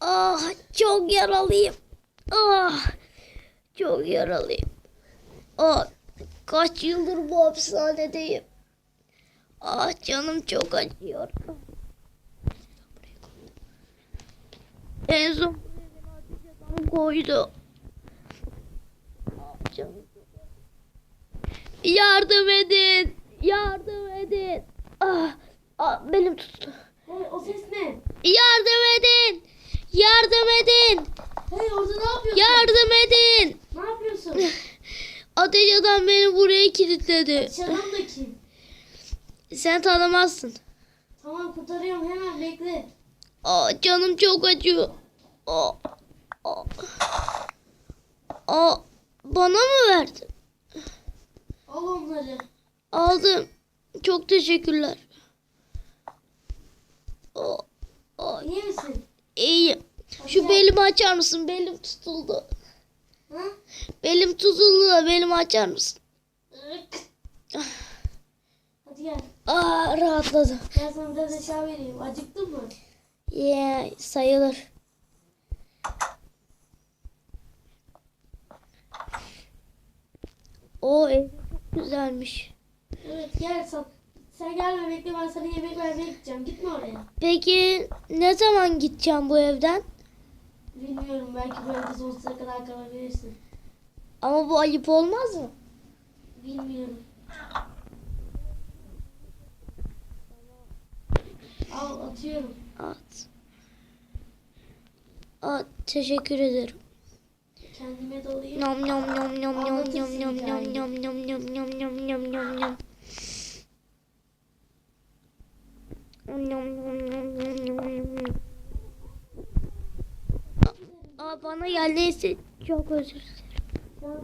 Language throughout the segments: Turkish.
Ah çok yaralıyım. Ah çok yaralıyım. Ah kaç yıldır bu hapishanedeyim. Ah canım çok acıyor. En son koydu. Ah canım. Yardım edin. Yardım edin. Ah, ah benim tuttu. Hey o ses ne? Yardım edin. Yardım edin. Hey orada ne yapıyorsun? Yardım edin. Ne yapıyorsun? Ateş adam beni buraya kilitledi. Şadan da kim? Sen tanımazsın. Tamam kurtarıyorum hemen bekle. Aa, canım çok acıyor. Aa, aa. Aa, bana mı verdin? Al onları. Aldım. Çok teşekkürler. Aa, aa, İyi iyiyim. Şu belimi açar mısın? Belim tutuldu. Ha? Belim tutuldu da belimi açar mısın? Hadi gel. Aa, rahatladım. Gel sana biraz eşya vereyim. Acıktın mı? Yeah, sayılır. O ev çok güzelmiş. Evet gel sen. Sen gelme bekle ben sana yemek vermeye gideceğim. Gitme oraya. Peki ne zaman gideceğim bu evden? Bilmiyorum belki bu evde sonsuza kadar kalabilirsin. Ama bu ayıp olmaz mı? Bilmiyorum. Al atıyorum. At. At, teşekkür ederim. Kendime dolayım. Nom nom nom nom nom nom nom nom hikayeyi. nom nom nom nom nom nom nom nom. Nom Ya neyse çok özür dilerim.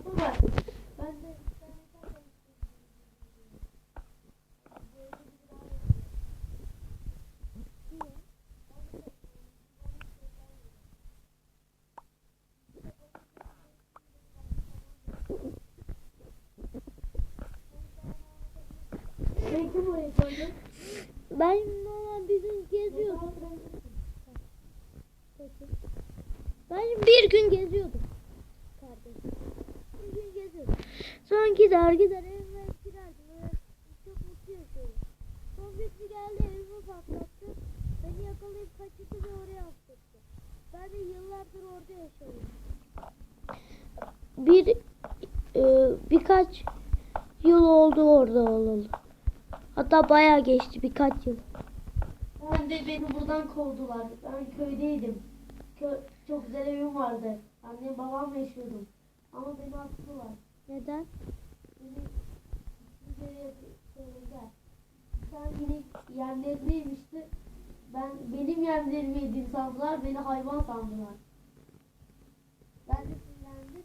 Bir gün geziyordum. Kardeşim. Bir gün geziyordum. Sonra gider gider evime girerdim. Öyle çok mutlu yaşıyordum. Sonra birisi geldi evimi patlattı. Beni yakalayıp kaçırdı ve oraya hapsetti. Ben de yıllardır orada yaşıyorum. Bir e, birkaç yıl oldu orada olalı. Hatta bayağı geçti birkaç yıl. Ben de beni buradan kovdular. Ben köydeydim. Kö çok güzel evim vardı. Annem babam yaşıyordum. Ama beni attılar. Neden? Beni söylediler. Sen yine yemlerindeymişti. Ben benim yemlerimi yediğini sandılar. Beni hayvan sandılar. Ben de sinirlendim.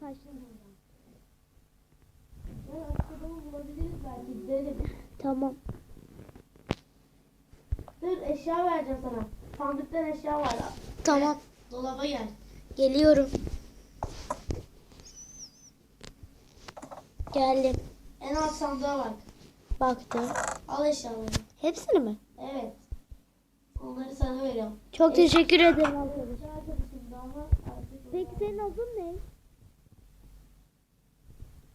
Kaçtım buradan. Ben açık adamı bulabiliriz belki. Gidelim. Tamam. Dur eşya vereceğim sana. Sandıktan eşya var. Tamam. Dolaba gel. Geliyorum. Geldim. En alt sandığa bak. Baktım. Al eşyaları. Hepsini mi? Evet. Onları sana veriyorum. Çok teşekkür ederim Peki senin adın ne?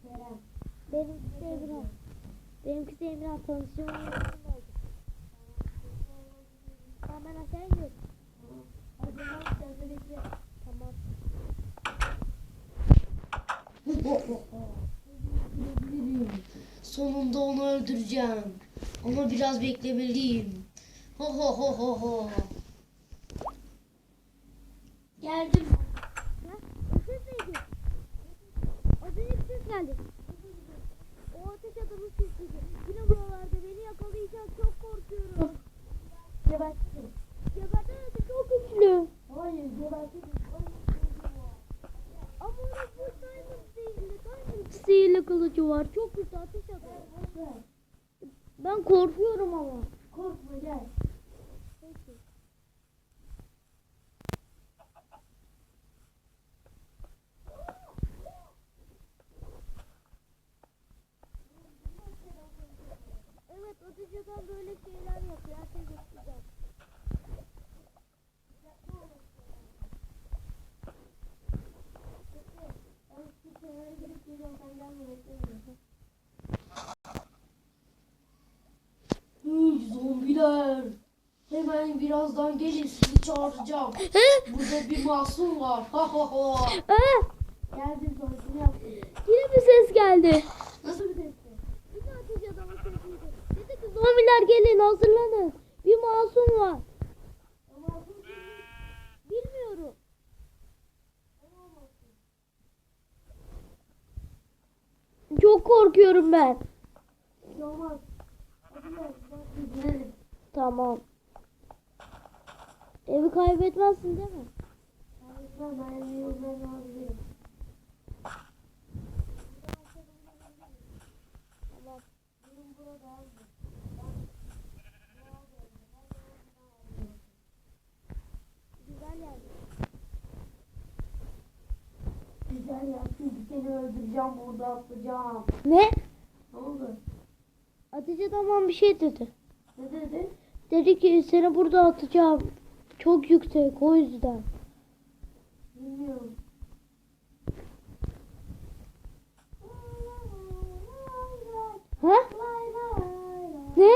Kerem. Benimkisi Emrah. Benimkisi Emrah. Tanıştığıma memnun oldum. Tamam ben aşağı iniyorum. Hadi lan sen de bekle. Tamam. Sonunda onu öldüreceğim. Ama biraz beklemeliyim. Ho ho ho ho ho. Geldim. Az önce bir ses geldi. O ateş adamın sesiydi. Yine buralarda beni yakalayacak. Çok korkuyorum. Gebertim. Hayır. Ama onun bu sihirli, kılıcı var. Çok güçlü ateş adamı. Ben korkuyorum ama. Korkma gel. Peki. Evet, ateş adam böyle şeyler yapıyor. Herkes birazdan gelin sizi çağıracağım. Burada bir masum var. Ha ha ha. Geldim tuvaletini yaptım. yine bir ses geldi. Nasıl bir sesle? Bir de ateş adamın sesiydi. Dedi ki zombiler gelin hazırlanın. Bir masum var. Masum? Bilmiyorum. Çok korkuyorum ben. Olmaz. Hadi gel. Tamam. Evi kaybetmezsin değil mi? Ben ben. Tamam. Durum burada abi. Güzel yer. Güzel ya çünkü seni öldüreceğim burada atacağım. Ne? Ne oldu? Ateş adamın bir şey dedi. Ne dedi? Dedi ki seni burada atacağım. Çok yüksek o yüzden. Bilmiyorum. Ha? Ne?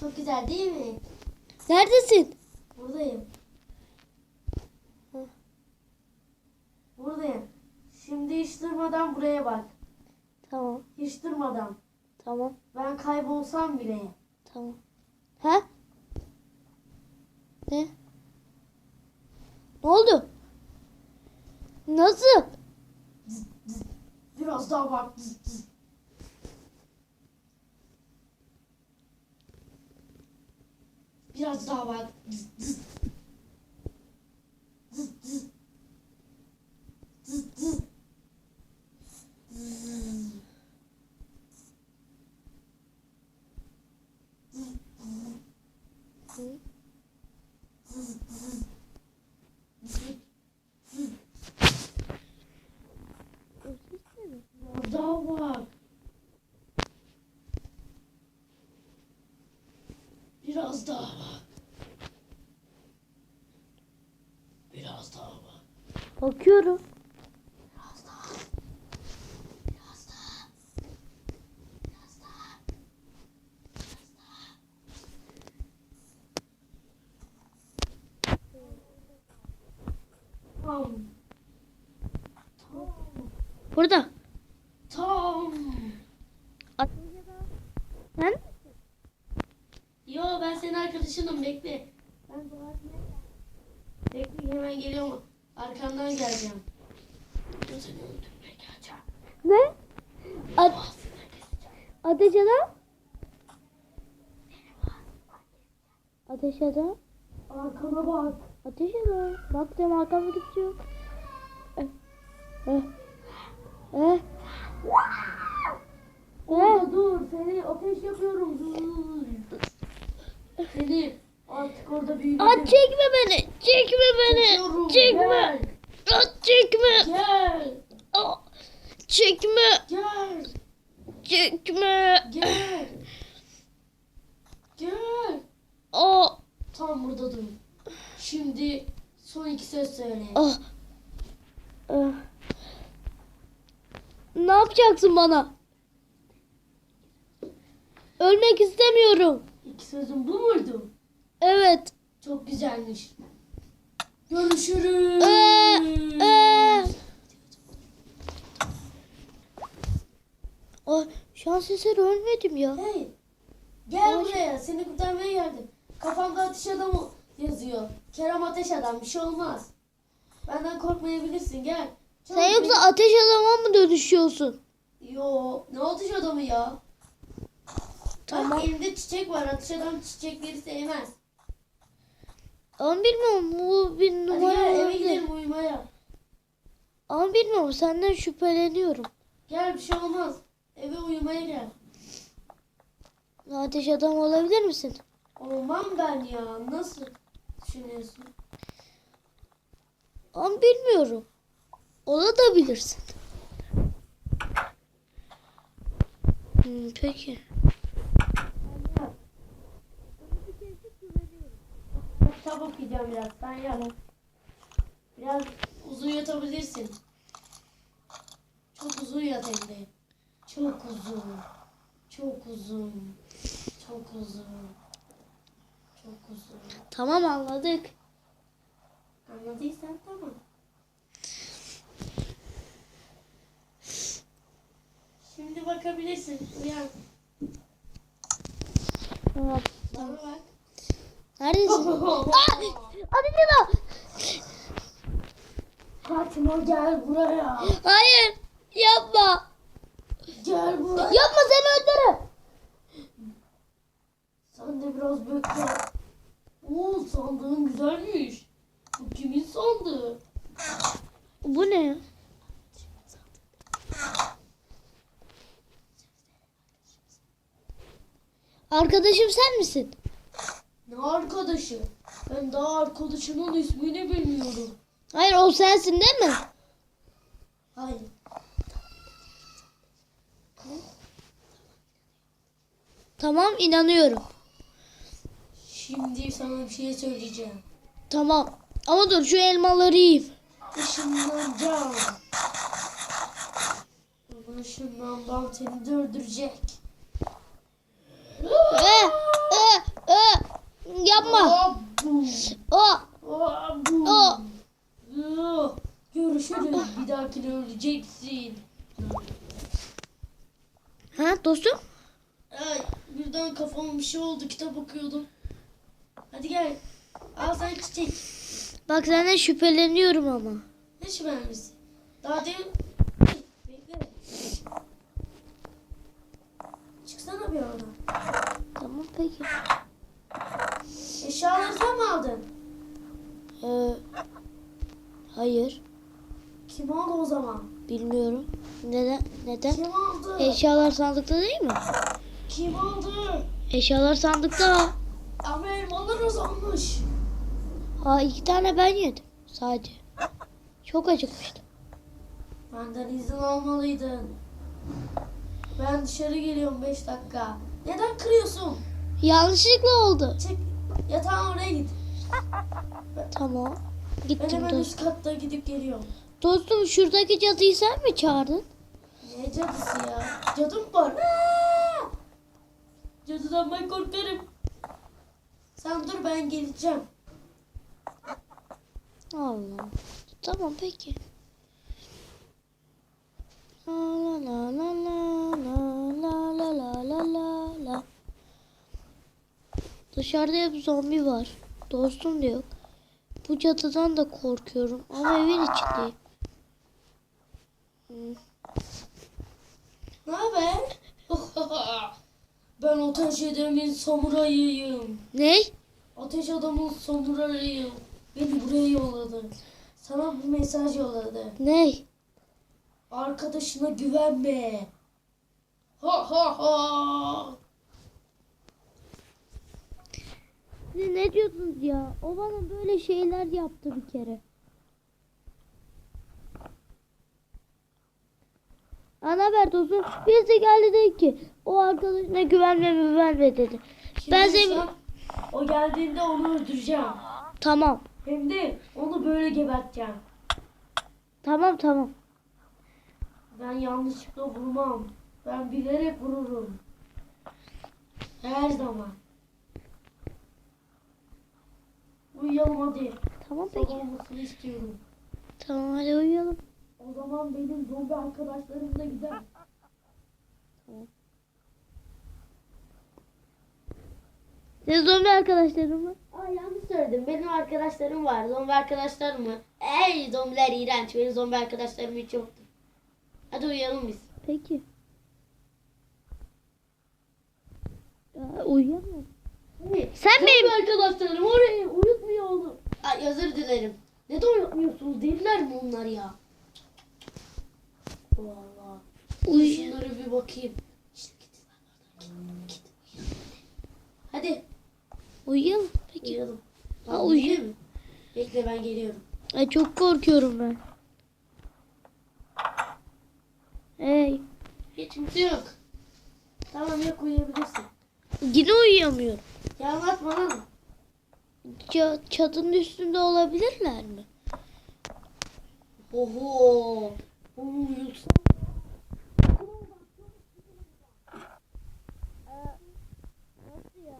Çok güzel değil mi? Neredesin? Buradayım. Buradayım. Şimdi hiç durmadan buraya bak. Tamam. Hiç durmadan. Tamam. Ben kaybolsam bile. Tamam. Ha? Ne? Ne oldu? Nasıl? Biraz daha bak. Biraz daha bak. Hı? O ses ne mi? Daha bak. Biraz daha bak. Biraz daha bak. Bakıyorum. Biraz daha. Biraz daha. Biraz daha. Biraz daha. Tam. Tam. Burada. Tam. Ateş adam. Sen? Yo ben senin arkadaşınım bekle. Ben tuvaletine Bekle hemen geliyorum. Arkandan geleceğim. Ben seni öldürmeye geleceğim. Ne? A- Ağzına keseceğim. ateş adam? Ateş adam. Arkana bak. Ateş adam. Baktım arkamda kimse yok. Eh. Eh. Eh. Eh. Orada dur. Seni ateş yapıyorum. Dur. Seni artık orada büyüdüm. Aa, çekme beni. Çekme beni. Çekiyorum, Çekme. Gel. Aa, çekme. Gel. Aa, çekme. Gel. Çekme. Gel. Gel. Aa. Tam burada dur. Şimdi son iki söz söyle. Ah. Ah. Ne yapacaksın bana? Ölmek istemiyorum. İki sözün bu muydu? Evet. Çok güzelmiş. Görüşürüz. Ee, ee. Ay, şans eseri ölmedim ya. Hey. Gel Hoş- buraya. Seni kurtarmaya geldim. Kafamda ateş adamı yazıyor. Kerem ateş adam. Bir şey olmaz. Benden korkmayabilirsin. Gel. Çabuk Sen yoksa ateş adama mı dönüşüyorsun? beni- Yo. Ne ateş adamı ya? Tamam. Bak elimde çiçek var. Ateş adam çiçekleri sevmez. Ama bilmiyorum bu bir Hadi numara gel eve olabilir. gidelim uyumaya. Ama bilmiyorum senden şüpheleniyorum. Gel bir şey olmaz. Eve uyumaya gel. Ateş adam olabilir misin? Olmam ben ya. Nasıl düşünüyorsun? Ama bilmiyorum. Olabilirsin. Hmm, peki. Kitap okuyacağım biraz. Sen yap. Biraz uzun yatabilirsin. Çok uzun yat hem de. Çok uzun. Çok uzun. Çok uzun. Çok uzun. Tamam anladık. Anladıysan tamam. Şimdi bakabilirsin. Uyan. Tamam. Bana bak. Neredesin? Aa! Hadi Cino. Kaçma gel buraya. Hayır. Yapma. Gel buraya. Yapma seni öldürürüm. Sen de biraz bekle. Oo sandığın güzelmiş. Bu kimin sandığı? Bu ne? Arkadaşım sen misin? Ne arkadaşı? Ben daha arkadaşının ismini bilmiyorum. Hayır o sensin değil mi? Hayır. Tamam inanıyorum. Şimdi sana bir şey söyleyeceğim. Tamam. Ama dur şu elmaları yiyeyim. Işınlanacağım. Ama ışınlanmam seni de öldürecek. Ee, ee, ee. Yapma. Abu. O. Abu. O. Ugh. Görüşürüz. Bir dahakine öleceksin. Ha dostum? Ay birden kafama bir şey oldu. Kitap okuyordum. Hadi gel. Al sen çiçek. Bak senden şüpheleniyorum ama. Ne şüphelimiz? Daha değil. Bekle. Çıksana bir oradan. Tamam peki. Eşyaları sen mi aldın? Ee, hayır. Kim aldı o zaman? Bilmiyorum. Neden? Neden? Kim aldı? Eşyalar sandıkta değil mi? Kim aldı? Eşyalar sandıkta. Ama elmalar azalmış. Ha iki tane ben yedim sadece. Çok acıkmıştım. Benden izin almalıydın. Ben dışarı geliyorum 5 dakika. Neden kırıyorsun? Yanlışlıkla oldu. Çek yatağın oraya git. Tamam. Ben Gittim hemen dostum. üst katta gidip geliyorum. Dostum şuradaki cadıyı sen mi çağırdın? Ne cadısı ya? Cadım var. Aa! Cadıdan ben korkarım. Sen dur ben geleceğim. Allah. Tamam peki. La la la la la la la la la la. Dışarıda hep zombi var. Dostum da yok. Bu cadıdan da korkuyorum ama evin içindeyim. Hmm. Ne haber? Ben ateş edemin samurayıyım. Ne? Ateş adamın samurayıyım. Beni buraya yolladı. Sana bir mesaj yolladı. Ne? Arkadaşına güvenme. Ha ha ha. Siz ne diyorsunuz ya? O bana böyle şeyler yaptı bir kere. Biz de geldi dedi ki o arkadaşına güvenme güvenme dedi. Şimdi Ben seni- sen- O geldiğinde onu öldüreceğim. Tamam. Hem de onu böyle geberteceğim. Tamam tamam. Ben yanlışlıkla vurmam. Ben bilerek vururum. Her zaman. Uyuyalım hadi. Tamam peki. Olmasını istiyorum. Tamam hadi uyuyalım. O zaman benim zombi arkadaşlarım da gider. Siz zombi arkadaşlarım mı? Aa yanlış söyledim. Benim arkadaşlarım var. Zombi arkadaşlarım mı? Ey zombiler iğrenç. Benim zombi arkadaşlarım hiç yoktu. Hadi uyuyalım biz. Peki. Ya, uyuyamıyorum. Sen Zombi benim... arkadaşlarım oraya uyutmuyor oğlum. Ay özür dilerim. Neden uyutmuyorsunuz? Değiller mi onlar ya? Valla. Uy Şunlara bir bakayım. Hadi uyuyalım. Peki. uyuyalım. Ha, uyuyayım mı? Bekle ben geliyorum. Ay çok korkuyorum ben. Hey. Hiç kimse yok. Tamam yok uyuyabilirsin. Yine uyuyamıyorum. Ya anlatma lan. Ça- çatının üstünde olabilirler mi? Oho. Oğlum yoksa. ya.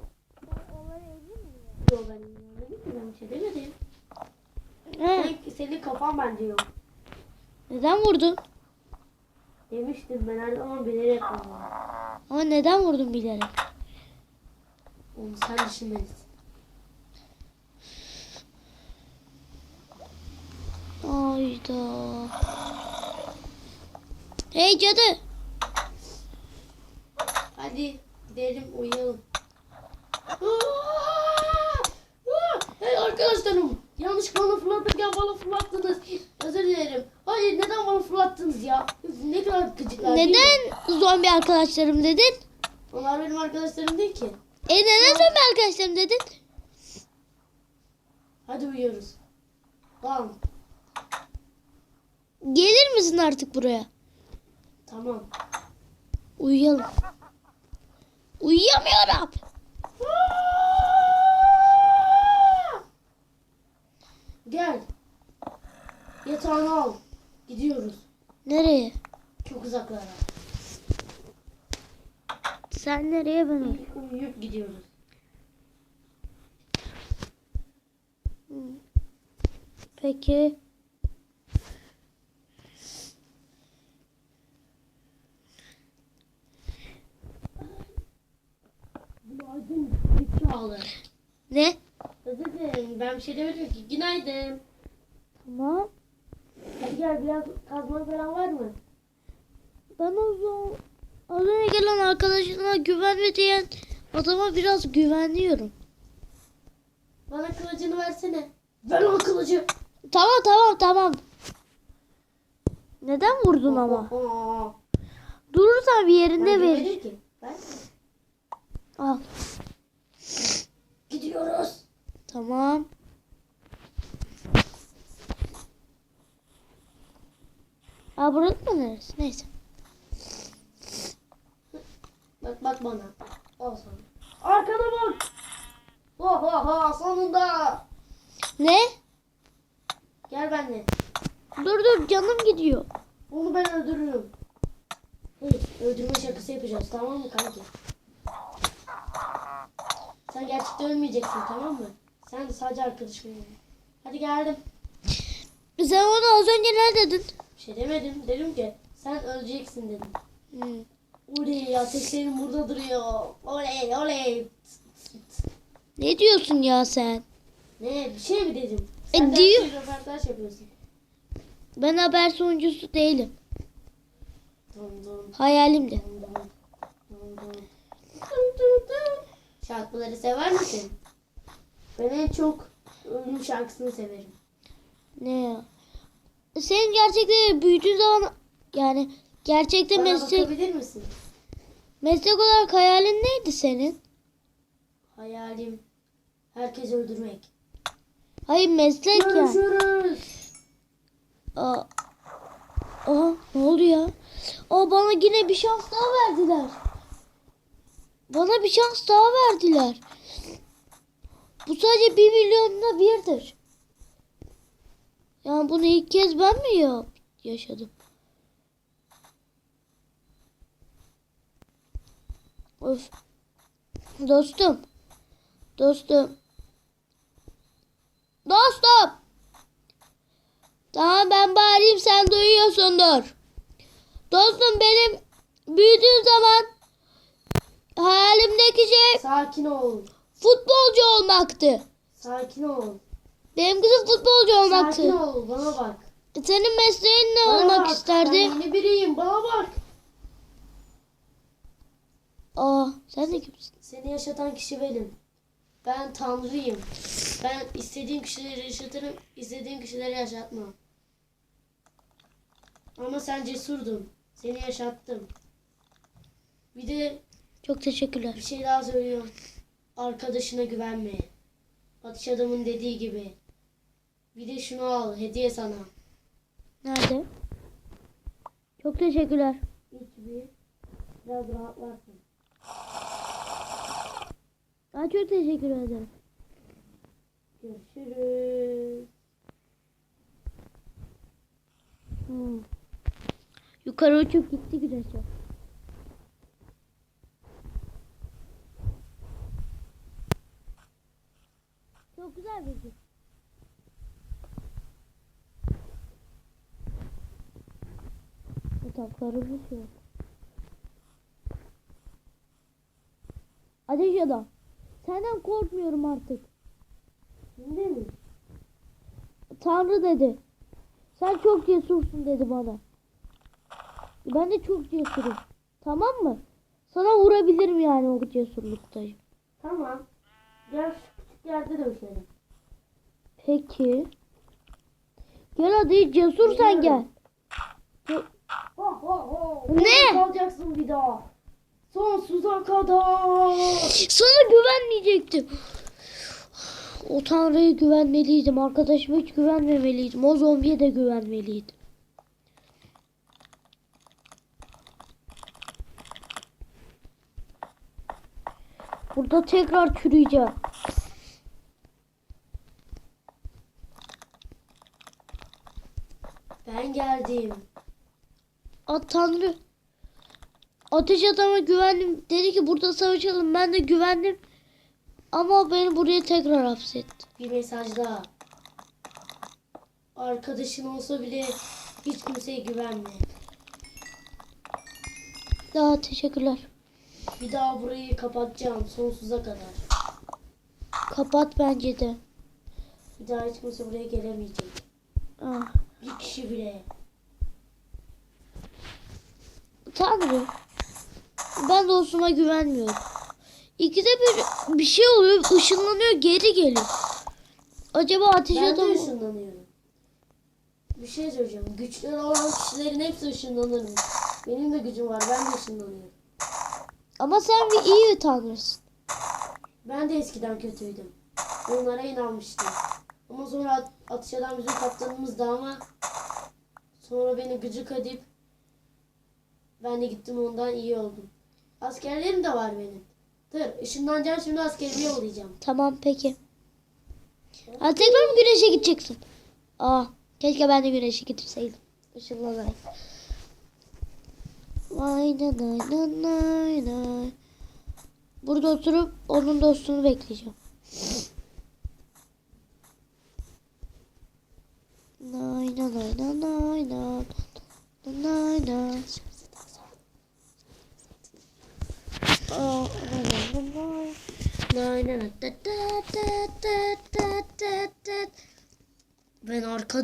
Sen onları evli mi ya? Yok ben inanmadım ki ben bir şey demedim. He. Sen, senin kafan bence yok. Neden vurdun? Demiştim ben her zaman bilerek yapıyorum. Ama neden vurdun bilerek? Onu sen düşünmelisin. Ayda. Hey cadı. Hadi gidelim uyuyalım. Aa! Arkadaşlarım. Yanlış bana fırlatırken bana fırlattınız. Özür dilerim. Hayır neden bana fırlattınız ya? Ne kadar gıcıklar değil mi? Neden zombi arkadaşlarım dedin? Onlar benim arkadaşlarım değil ki. E neden zombi arkadaşlarım dedin? Hadi uyuyoruz. Tamam. Gelir misin artık buraya? Tamam. Uyuyalım. Uyuyamıyorum. Gel. Yatağını al. Gidiyoruz. Nereye? Çok uzaklara. Sen nereye ben oraya? Uyuyup gidiyoruz. Peki. Ne? Dilerim. Ben bir şey demedim ki. Günaydın. Tamam. Hadi gel biraz kazma falan var mı? Ben o zaman az önce gelen arkadaşına güvenme diyen adama biraz güveniyorum. Bana kılıcını versene. Ver o kılıcı. Tamam tamam tamam. Neden vurdun ama? Durursan bir ben yerinde ver. demedim ki. Ver. Al. Gidiyoruz. Tamam. Aa burası mı neresi? Neyse. Bak bak bana. Al sana. Arkana bak. Ha ha ha sonunda. Ne? Gel benimle. Dur dur canım gidiyor. Onu ben öldürürüm. Hey, öldürme şakası yapacağız tamam mı kanki? Sen gerçekten ölmeyeceksin tamam mı? Sen sadece arkadaşım. Hadi geldim. Sen onu az önce ne dedin? Bir şey demedim. Dedim ki sen öleceksin dedim. Hmm. Oley ateşlerim burada duruyor. Oley oley. Ne diyorsun ya sen? Ne bir şey mi dedim? E, Sen de diyor. röportaj yapıyorsun. Ben haber sunucusu değilim. Hayalimdi. dım, dım. Şarkıları sever misin? Ben en çok ölüm şarkısını severim. Ne ya? Senin gerçekten büyüdüğün zaman yani gerçekte Bana meslek bakabilir misin? meslek olarak hayalin neydi senin? Hayalim herkes öldürmek. Hayır meslek ya. Görüşürüz. Aa, Aa, ne oldu ya? Aa, bana yine bir şans daha verdiler. Bana bir şans daha verdiler. Bu sadece bir milyonda birdir. Yani bunu ilk kez ben mi ya yaşadım? Of. Dostum. Dostum. Dostum. Tamam ben bağırayım sen duyuyorsundur. Dostum benim büyüdüğüm zaman hayalimdeki şey Sakin ol. Futbolcu olmaktı. Sakin ol. Benim kızım futbolcu Sakin olmaktı. ol. Bana bak. Senin mesleğin ne Bana olmak bak. isterdi? Ben yeni biriyim. Bana bak. Aa sen de kimsin? Seni yaşatan kişi benim. Ben tanrıyım. Ben istediğim kişileri yaşatırım, istediğim kişileri yaşatmam. Ama sen cesurdun. Seni yaşattım. Bir de Çok teşekkürler. bir şey daha söylüyorum. Arkadaşına güvenme. Atış adamın dediği gibi. Bir de şunu al, hediye sana. Nerede? Çok teşekkürler. İç bir. Biraz rahatlarsın. Aa, çok teşekkür ederim. Görüşürüz. Hmm. Yukarı uçup gitti güneş ya. Vereceğim. Yataklarımız yok. Ateş adam. Senden korkmuyorum artık. Şimdi mi? Tanrı dedi. Sen çok cesursun dedi bana. Ben de çok cesurum. Tamam mı? Sana vurabilirim yani o cesurluktayım. Tamam. Gel şu küçük yerde dövüşelim. Peki. Gel hadi cesur sen gel. Ne? Kalacaksın bir daha. Sonsuza kadar. Sana güvenmeyecektim. O tanrıya güvenmeliydim. Arkadaşıma hiç güvenmemeliydim. O zombiye de güvenmeliydim. Burada tekrar çürüyeceğim. Ben geldim. Aa, tanrı. Ateş adama güvendim. Dedi ki burada savaşalım. Ben de güvendim. Ama beni buraya tekrar hapsetti. Bir mesaj daha. Arkadaşın olsa bile hiç kimseye güvenme. Daha teşekkürler. Bir daha burayı kapatacağım sonsuza kadar. Kapat bence de. Bir daha hiç kimse buraya gelemeyecek. Ah. Bir kişi bile. Tanrı. Ben dostuma güvenmiyorum. İkide bir bir şey oluyor, ışınlanıyor, geri geliyor. Acaba ateş Ben de adamı... ışınlanıyorum. Bir şey söyleyeceğim. Güçlü olan kişilerin hepsi ışınlanır. Benim de gücüm var. Ben de ışınlanıyorum. Ama sen bir iyi tanrısın. Ben de eskiden kötüydüm. Onlara inanmıştım. Ama sonra atış eden bizim kaptanımızdı ama sonra beni gıcık edip ben de gittim ondan iyi oldum. Askerlerim de var benim. Dur ışınlanacağım şimdi askerimi yollayacağım. Tamam peki. Ha, tekrar mı güneşe gideceksin? Aa, keşke ben de güneşe gitseydim. Işınlanayım. Vay nay nay nay nay. Burada oturup onun dostunu bekleyeceğim. Nay nay nay nay nay nay nay nay. Aa, nay nay nay nay. Nay, nay, nay, tat, tat, tat, tat, tat, tat, tat.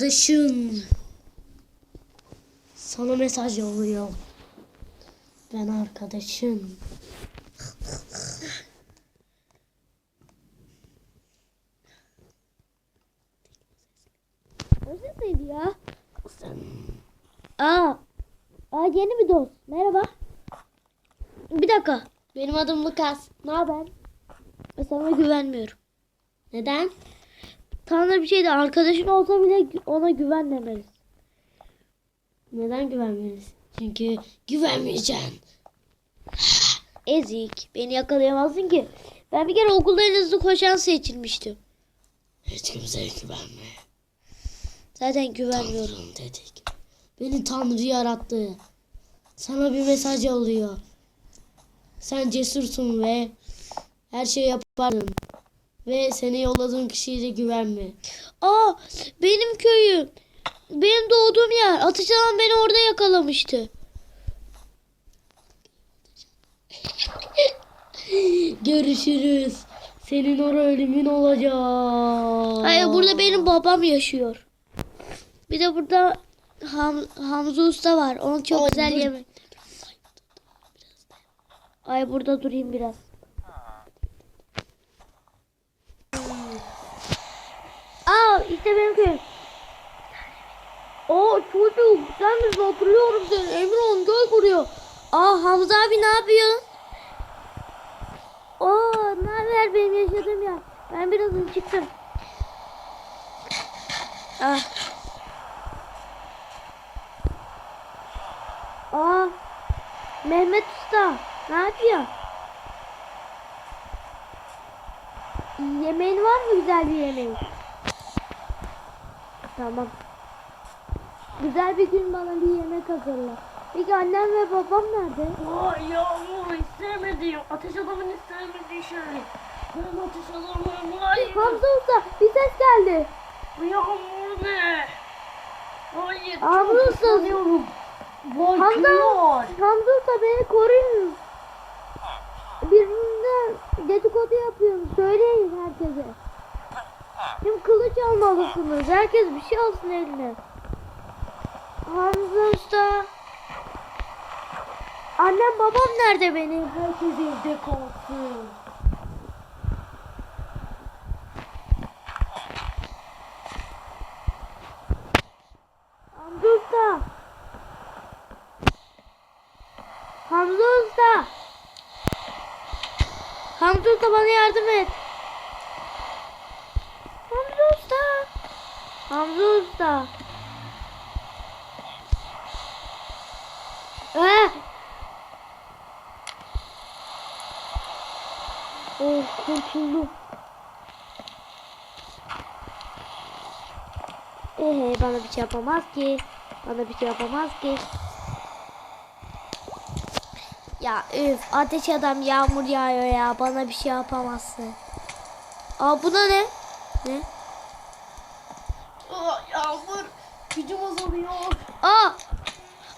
Ben arkadaşım. Sana mesaj yolluyor. Ben ses neydi ya? Aa. Aa yeni bir dost. Merhaba. Bir dakika. Benim adım Lucas. Ne haber? Sana güvenmiyorum. Neden? Tanrı bir şeydi. Arkadaşın olsa bile ona güvenmemelisin. Neden güvenmelisin? Çünkü güvenmeyeceksin. Ezik. Beni yakalayamazsın ki. Ben bir kere okulda en hızlı koşan seçilmiştim. Hiç kimseye güvenme. Zaten güvenmiyorum. Tanrım dedik. Beni Tanrı yarattı. Sana bir mesaj yolluyor. Sen cesursun ve her şeyi yaparsın. Ve seni yolladığın kişiye de güvenme. Aa benim köyüm. Benim doğduğum yer. Ateş adam beni orada yakalamıştı. Görüşürüz. Senin orada ölümün olacak. Hayır burada benim babam yaşıyor. Bir de burada Ham, Hamza Usta var. Onun çok Ay, güzel yemek. Ay burada durayım biraz. Aa işte benim köyüm. Aa çocuk sen misin hatırlıyorum seni. Emron göl kuruyor. Aa Hamza abi ne yapıyorsun? Aa ne haber benim yaşadığım yer. Ben birazdan çıktım. Ah. Aa, Mehmet Usta, ne yapıyor? Yemeğin var mı güzel bir yemeğin? Tamam. Güzel bir gün bana bir yemek hazırla. Peki annem ve babam nerede? Ay yağmur sevmediğim, ateş adamın hiç sevmediği şey. Ben ateş adamım. Hayır. Hamza Usta bir ses geldi. Bu yağmur ne? Hayır. Hamza Usta. Hamza. Hamza Usta beni koruyun. Birbirinden dedikodu yapıyorsunuz. Söyleyin herkese. Şimdi kılıç almalısınız. Herkes bir şey alsın eline. Hamza Usta. Annem babam nerede benim? Herkes evde kalsın. Hamza Usta. Hamza Usta. Hamza Usta bana yardım et. Hamza Usta. Hamza Usta. Eh. Oh kurtuldum. Ee, bana bir şey yapamaz ki. Bana bir şey yapamaz ki. Ya üf ateş adam yağmur yağıyor ya. Bana bir şey yapamazsın. Aa bu da ne? Ne? Aa, yağmur. Gücüm azalıyor. Aa!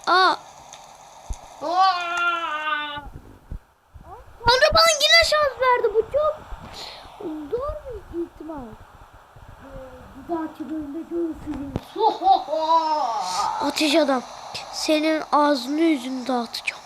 Aa! Aa! Tanrı bana verdi. Bu çok zor bir ihtimal. Bir dahaki bölümde ho. Ateş adam. Senin ağzını yüzünü dağıtacağım.